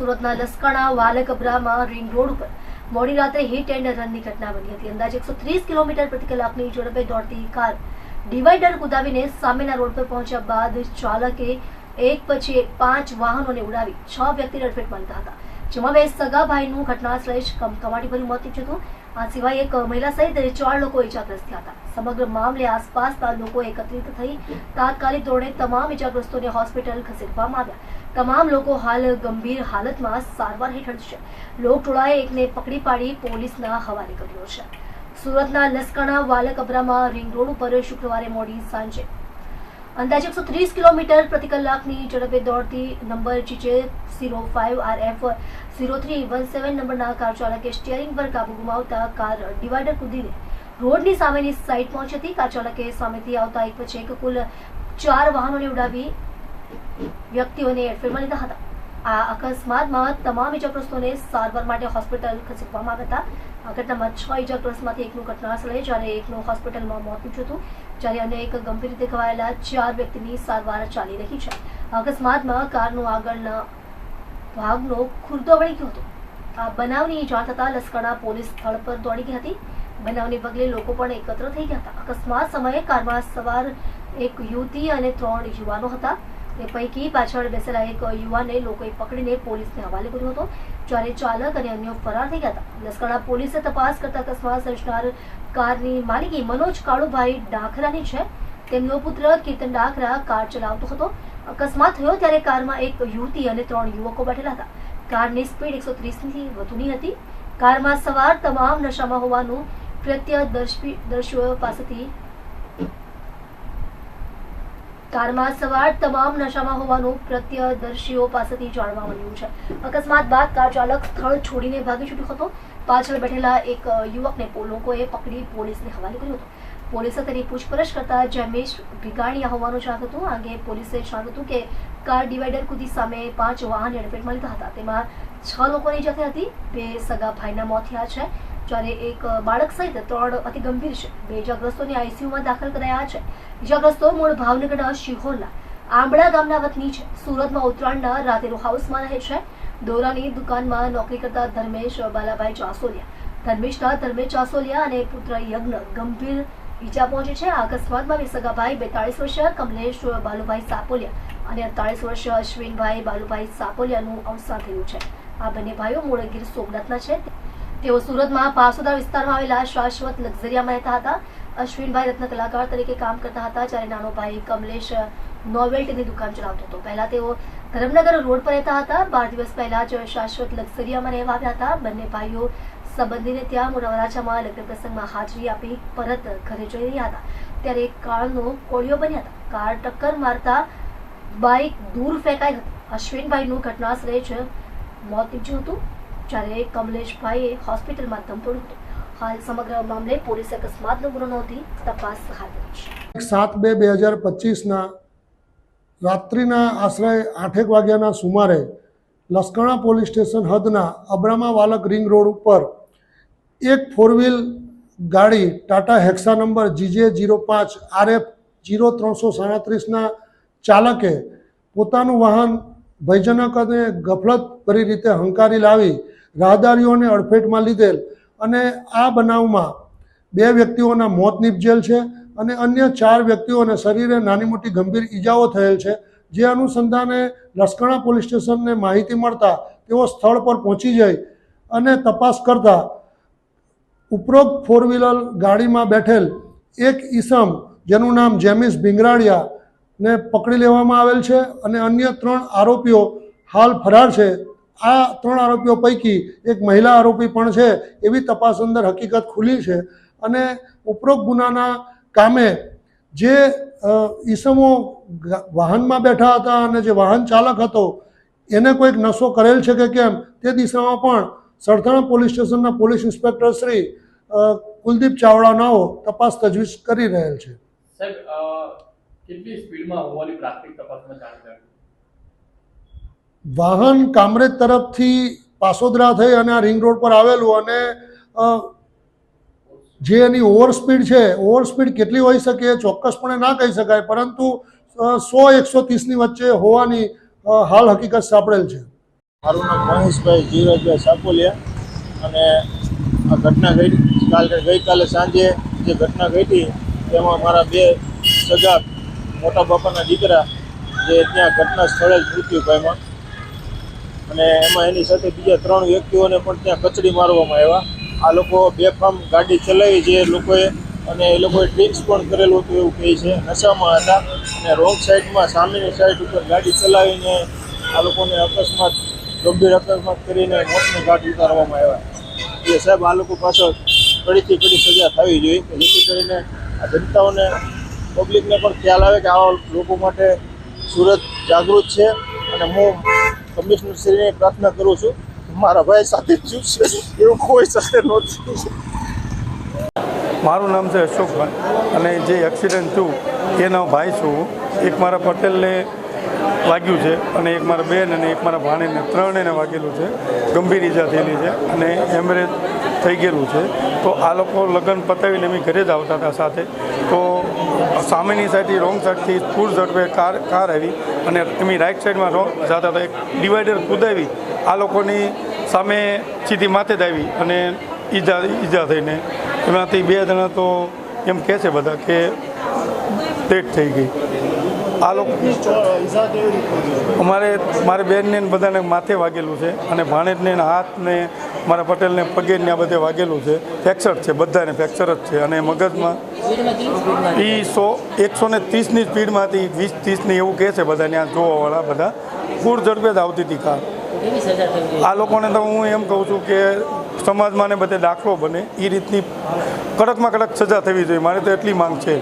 સુરતના Laskana વાલકબરામાં ring road ઉપર મોડી રાત્રે હિટ એન્ડ રનની ઘટના બની હતી. અંદાજે એકસો ત્રીસ કિલોમીટર પ્રતિ કલાકની ઝડપે દોડતી કાર ડિવાઈડર કુદાવીને સામેના રોડ પર પહોંચ્યા બાદ ચાલકે એક પછી એક પાંચ વાહનોને ઉડાવી છ વ્યક્તિને અડફેટમાં લીધા હતા. જેમાં બે સગા ભાઈનું ઘટના સ્થળે કમાટી ભર્યું મોત નીપજ્યું હતું. આ સિવાય એક મહિલા સહિત ચાર લોકો ઇજાગ્રસ્ત હતા. સમગ્ર મામલે આસપાસના લોકો એકત્રિત થઈ તાત્કાલિક ધોરણે તમામ ઇજાગ્રસ્તોને હોસ્પિટલ ખસેડવામાં આવ્યા. તમામ લોકો હાલ ગંભીર હાલતમાં સારવાર હેઠળ છે. લોકટોળાએ એકને પકડી પાડી પોલીસના હવાલે કર્યો છે. સુરતના લસકાણા વાલકબરામાં રિંગ રોડ ઉપર શુક્રવારે મોડી સાંજે અંદાજે એકસો ત્રીસ કિલોમીટર પ્રતિ કલાકની ઝડપે દોડતી number GJ zero five R F zero three one seven નંબરના કાર ચાલકે સ્ટિયરિંગ પર કાબુ ગુમાવતા કાર ડિવાઈડર કૂદીને રોડની સામેની સાઈડ પહોંચી હતી. કાર ચાલકે સામેથી આવતા એક પછી એક કુલ ચાર વાહનોને ઉડાવી વ્યક્તિઓને એડફેરમાં લીધા હતા. આ અકસ્માતમાં તમામ ઇજાગ્રસ્તોને સારવાર માટે હોસ્પિટલ ખસેડવામાં આવ્યા હતા. આ ઘટનામાં છ ઇજાગ્રસ્તમાંથી એકનું ઘટના સ્થળે જ્યારે એકનું હોસ્પિટલમાં મોત નીપજ્યું હતું. જ્યારે અન્ય એક ગંભીર રીતે ઘવાયેલા ચાર વ્યક્તિની સારવાર ચાલી રહી છે. અકસ્માતમાં કારનો આગળના ભાગનો ખુરદો વળી ગયો હતો. આ બનાવની જાણ થતાં લસકાણા પોલીસ સ્થળ પર દોડી ગઈ હતી. બનાવને પગલે લોકો પણ એકત્ર થઈ ગયા હતા. અકસ્માત સમયે કારમાં સવાર એક યુવતી અને ત્રણ યુવાનો હતા. તે પૈકી પાછળ બેસેલા એક યુવાને લોકોએ પકડીને પોલીસને હવાલે કર્યો હતો. જ્યારે ચાલક અને અન્ય ફરાર થઈ ગયા હતા. લશ્કરના પોલીસે તપાસ કરતા અકસ્માત સર્જનાર કારની માલિકી મનોજ કાળુભાઈ ડાખરાની છે. તેમનો પુત્ર કીર્તન ડાખરા કાર ચલાવતો હતો. અકસ્માત થયો ત્યારે કારમાં એક યુવતી અને ત્રણ યુવકો બેઠેલા હતા. કારની સ્પીડ એકસો ત્રીસથી વધુની હતી. કારમાં સવાર તમામ નશામાં હોવાનું પ્રત્યદર્શી દર્શીઓ પાસેથી કારમાં સવાર તમામ નશામાં હોવાનું પ્રત્યદર્શીઓ પાસેથી જાણવા મળ્યું છે. અકસ્માત બાદ કાર ચાલક સ્થળ છોડીને ભાગી છૂટ્યો હતો. પાછળ બેઠેલા એક યુવકને લોકોએ પકડી પોલીસને હવાલે કર્યો હતો. પોલીસે તેની પૂછપરછ કરતા જમેશ ભીગાણીયા હોવાનું જાણ હતું આ પોલીસે જણાવ્યું હતું કે કાર ડિવાઈડર કૂદી સામે પાંચ વાહન એડફેટમાં લીધા હતા. તેમાં છ લોકોની ઇજા હતી. બે સગા ભાઈના મોત થયા છે. જ્યારે એક બાળક સહિત ત્રણ અતિ ગંભીર છે. બે ઇજાગ્રસ્તોને આઈસીયુમાં દાખલ કરાયા છે. ઇજાગ્રસ્તો મૂળ ભાવનગરના શિહોરના આંબળા ગામના વતની છે. સુરતમાં ઉત્તરાયણના રાતેરો હાઉસમાં રહે છે. દોરાની દુકાનમાં નોકરી કરતા ધર્મેશ બાલાભાઈ ચાસોલિયા. ધર્મેશના ધર્મેશ ચાસોલિયા અને પુત્ર યજ્ઞ ગંભીર ઈજા પહોંચી છે. આ અકસ્માતમાં વિસગાભાઈ બેતાળીસ વર્ષીય કમલેશ બાલુભાઈ સાપોલિયા અને અડતાળીસ વર્ષીય અશ્વિનભાઈ બાલુભાઈ સાપોલિયાનું અવસાન થયું છે. આ બંને ભાઈઓ મૂળ ગીર સોમનાથના છે. તેઓ સુરતમાં પાસોદા વિસ્તારમાં આવેલા શાશ્વત લક્ઝરિયામાં રહેતા હતા. અશ્વિનભાઈ રત્ન કલાકાર તરીકે કામ કરતા હતા જ્યારે નાનો ભાઈ કમલેશ નોવેલ્ટીની દુકાન ચલાવતો હતો. પહેલા તેઓ ધરમનગર રોડ પર રહેતા હતા. બાર દિવસ પહેલા જ શાશ્વત લક્ઝરિયામાં રહેવા આવ્યા હતા. બંને ભાઈઓ સંબંધીને ત્યાં મોરાવરાજામાં લગ્ન પ્રસંગમાં હાજરી આપી પરત ઘરે જઈ રહ્યા હતા. ત્યારે કારનો કોળિયો બન્યા હતા. કાર ટક્કર મારતા બાઇક દૂર ફેંકાઈ હતી. અશ્વિનભાઈનું ઘટનાસ્થળે જ મોત નીપજ્યું હતું. જ્યારે કમલેશભાઈએ હોસ્પિટલમાં દમ હતું હાલ સમગ્ર મામલે પોલીસ અકસ્માતનો ગુનો નોંધી તપાસ હાથ ધરી છે. સાત બે બે હજાર પચીસના રાત્રિના આશરે આઠેક વાગ્યાના સુમારે લસકણા પોલીસ સ્ટેશન હદના અબ્રામા વાલક રિંગ રોડ ઉપર એક ફોર વ્હીલ ગાડી Tata Hexa number GJ zero પાંચ આરએફ જીરો ત્રણસો સાડત્રીસના ચાલકે પોતાનું વાહન ભયજનક અને ગફલતભરી રીતે હંકારી લાવી રાહદારીઓને અડફેટમાં લીધેલ અને આ બનાવમાં બે વ્યક્તિઓના મોત નીપજેલ છે અને અન્ય ચાર વ્યક્તિઓને શરીરે નાની મોટી ગંભીર ઈજાઓ થયેલ છે. જે અનુસંધાને લસકણા પોલીસ સ્ટેશનને માહિતી મળતા તેઓ સ્થળ પર પહોંચી જઈ અને તપાસ કરતા ઉપરોક્ત ફોર વ્હીલર ગાડીમાં બેઠેલ એક ઈસમ, જેનું નામ જેમિસ ભીંગરાડિયા ને પકડી લેવામાં આવેલ છે અને અન્ય ત્રણ આરોપીઓ હાલ ફરાર છે. આ ત્રણ આરોપીઓ પૈકી એક મહિલા આરોપી પણ છે, એવી તપાસ અંદર હકીકત ખુલી છે. અને ઉપરોક્ત ગુનાના કામે જે ઈસમો વાહનમાં બેઠા હતા અને જે વાહન ચાલક હતો, એને કોઈક નશો કરેલ છે કે કેમ, તે દિશામાં પણ સરથાણા પોલીસ સ્ટેશનના પોલીસ ઇન્સ્પેક્ટર શ્રી કુલદીપ ચાવડાનાઓ તપાસ તજવીજ કરી રહેલ છે. સાહેબ કેટલી સ્પીડમાં હોવાની પ્રાથમિક તપાસમાં જાણકારી વાહન કામરેજ તરફથી પાસોદરા થઈ અને આ રિંગ રોડ પર આવેલું અને જે એની ઓવર સ્પીડ છે, ઓવર સ્પીડ કેટલી હોઈ શકે એ ચોક્કસપણે ના કહી શકાય, પરંતુ સો એકસો ત્રીસની વચ્ચે હોવાની હાલ હકીકત સાંપડેલ છે. મારું નામ મહેશભાઈ જીવરાજભાઈ સાકોલિયા અને આ ઘટના ઘટી, કાલે, ગઈકાલે સાંજે જે ઘટના ઘટી, તેમાં મારા બે સગા મોટા બાપાના દીકરા, જે ત્યાં ઘટના સ્થળે જ મૃત્યુ પામ્યા. અને એમાં એની સાથે બીજા ત્રણ વ્યક્તિઓને પણ ત્યાં કચડી મારવામાં આવ્યા. આ લોકો બેફામ ગાડી ચલાવી જે લોકોએ અને એ લોકોએ ડ્રિંક્સ પણ કરેલું હતું એવું કહે છે. નશામાં હતા અને રોંગ સાઈડમાં, સામેની સાઈડ ઉપર ગાડી ચલાવીને આ લોકોને અકસ્માત, ગંભીર અકસ્માત કરીને મોતને ઘાટ ઉતારવામાં આવ્યા. એ સાહેબ આ લોકો પાછળ કડીથી કડી સજા થવી જોઈએ જેથી કરીને આ જનતાઓને પબ્લિકને પણ ખ્યાલ આવે કે આવા લોકો માટે સુરત જાગૃત છે અને હું કમિશનરશ્રીને પ્રાર્થના કરું છું મારા ભાઈ સાથે જ એવું કોઈ સાથે નથી. મારું નામ છે અશોકભાઈ અને જે એક્સિડન્ટ થયું, એનો ભાઈ છું. એક મારા પટેલને વાગ્યું છે અને એક મારા બેન અને એક મારા ભાણેને ત્રણેને વાગેલું છે. ગંભીર ઈજા થયેલી છે અને એમરેજ થઈ ગયેલું છે. તો આ લોકો લગ્ન પતાવીને અમે ઘરે જ આવતા હતા સાથે. તો સામેની સાઈડથી, રોંગ સાઈડથી ફૂલ ઝડપે કાર કાર આવી અને એમની રાઈટ સાઈડમાં રોંગ જતા એક ડિવાઈડર કુદાવી, આ લોકોની સામે સીધી માથે આવી અને ઈજા ઈજા થઈને એમાંથી બે જણા તો એમ કહે છે બધા કે ડેટ થઈ ગઈ. આ લોકો અમારે મારે બેનને બધાને માથે વાગેલું છે અને ભાણેજને હાથને મારા પટેલને પગે ને આ બધે વાગેલું છે. ફ્રેક્ચર છે બધાને ફ્રેક્ચર જ છે. અને મગજમાં એ સો એકસો ને ત્રીસની સ્પીડમાંથી વીસ ત્રીસની એવું કહે છે બધા ત્યાં જોવાવાળા બધા. ફૂડ ઝડપે જ આવતી હતી કાર. આ લોકોને તો હું એમ કહું છું કે સમાજમાં ને બધે દાખલો બને. એ રીતની કડકમાં કડક સજા થવી જોઈએ. મારે તો એટલી માંગ છે.